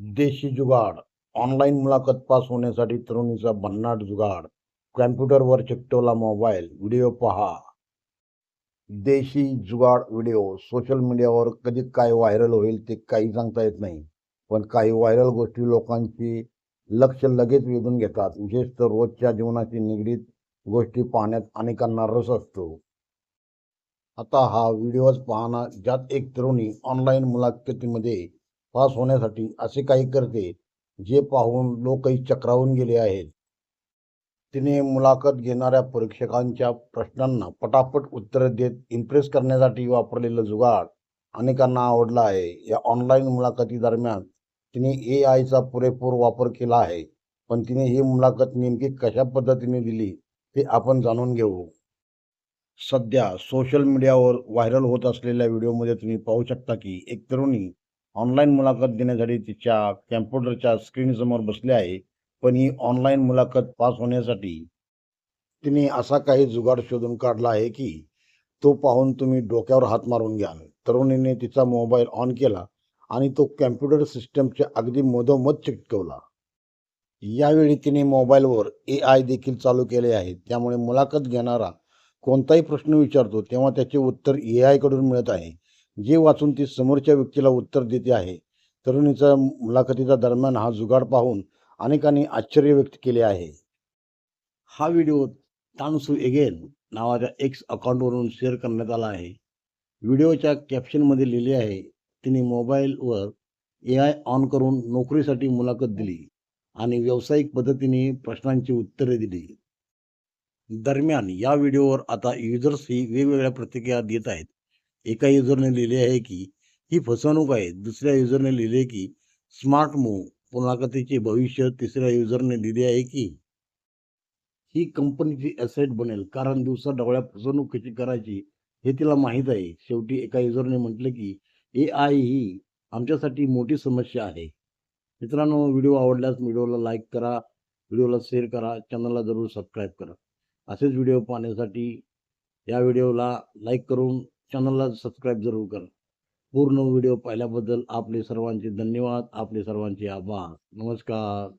देशी जुगाड ऑनलाईन मुलाखत पास होण्यासाठी तरुणीचा भन्नाट जुगाड कॅम्प्युटरवर चिकटवला मोबाईल व्हिडिओ पहा. देशी जुगाड व्हिडिओ सोशल मीडियावर कधी काय व्हायरल होईल ते काही सांगता येत नाही. पण काही व्हायरल गोष्टी लोकांची लक्ष लगेच वेधून घेतात. विशेषतः रोजच्या जीवनाशी निगडीत गोष्टी पाहण्यात अनेकांना रस असतो. आता हा व्हिडिओज पाहणं ज्यात एक तरुणी ऑनलाईन मुलाखतीमध्ये पास होण्यासाठी असे काही करते जे पाहून लोकही चक्रावून गेले आहेत. तिने मुलाखत घेणाऱ्या परीक्षकांच्या प्रश्नांना पटापट उत्तरे देत इम्प्रेस करण्यासाठी वापरलेलं जुगाड अनेकांना आवडला आहे. या ऑनलाईन मुलाखती दरम्यान तिने ए आयचा पुरेपूर वापर केला आहे. पण तिने ही मुलाखत नेमकी कशा पद्धतीने दिली ते आपण जाणून घेऊ. सध्या सोशल मीडियावर व्हायरल होत असलेल्या व्हिडिओमध्ये तुम्ही पाहू शकता की एक तरुणी ऑनलाईन मुलाखत देण्यासाठी तिच्या कॅम्प्युटरच्या स्क्रीनसमोर बसले आहे. पण ही ऑनलाईन मुलाखत पास होण्यासाठी तिने असा काही जुगाड शोधून काढला आहे की तो पाहून तुम्ही डोक्यावर हात मारून घ्याल. तरुणीने तिचा मोबाईल ऑन केला आणि तो कॅम्प्युटर सिस्टमच्या अगदी मधोमध चिटकवला यावेळी तिने मोबाईलवर ए आय देखील चालू केले आहे. त्यामुळे मुलाखत घेणारा कोणताही प्रश्न विचारतो तेव्हा त्याचे उत्तर ए आयकडून मिळत आहे. जे वाचून ती समोरच्या व्यक्तीला उत्तर देते आहे. तरुणीचा मुलाखतीचा दरम्यान हा जुगाड पाहून अनेकांनी आश्चर्य व्यक्त केले आहे. हा व्हिडिओ तानसू एगेन नावाच्या एक्स अकाउंटवरून शेअर करण्यात आला आहे. व्हिडिओच्या कॅप्शनमध्ये लिहिले आहे तिने मोबाईलवर ए आय ऑन करून नोकरीसाठी मुलाखत दिली आणि व्यावसायिक पद्धतीने प्रश्नांची उत्तरे दिली. दरम्यान या व्हिडिओवर आता युजर्सही वेगवेगळ्या प्रतिक्रिया देत आहेत. एका युजरने लिहिले आहे की ही फसवणूक आहे. दुसऱ्या युजरने लिहिले की स्मार्ट मूव्ह मुलाखतीचे भविष्य तिसऱ्या युजरने लिहिले आहे की ही कंपनीची ॲसेट बनेल. कारण दिवसा डोळ्या फसवणूक कशी करायची हे तिला माहीत आहे. शेवटी एका युजरने म्हटले की ए आय ही आमच्यासाठी मोठी समस्या आहे. मित्रांनो व्हिडिओ आवडल्यास व्हिडिओला लाईक करा. व्हिडिओला शेअर करा. चॅनलला जरूर सबस्क्राईब करा. असेच व्हिडिओ पाहण्यासाठी या व्हिडिओला लाईक करून चॅनलला सबस्क्राईब जरूर करा. पूर्ण व्हिडिओ पाहिल्याबद्दल आपले सर्वांचे धन्यवाद. आपले सर्वांचे आभार. नमस्कार.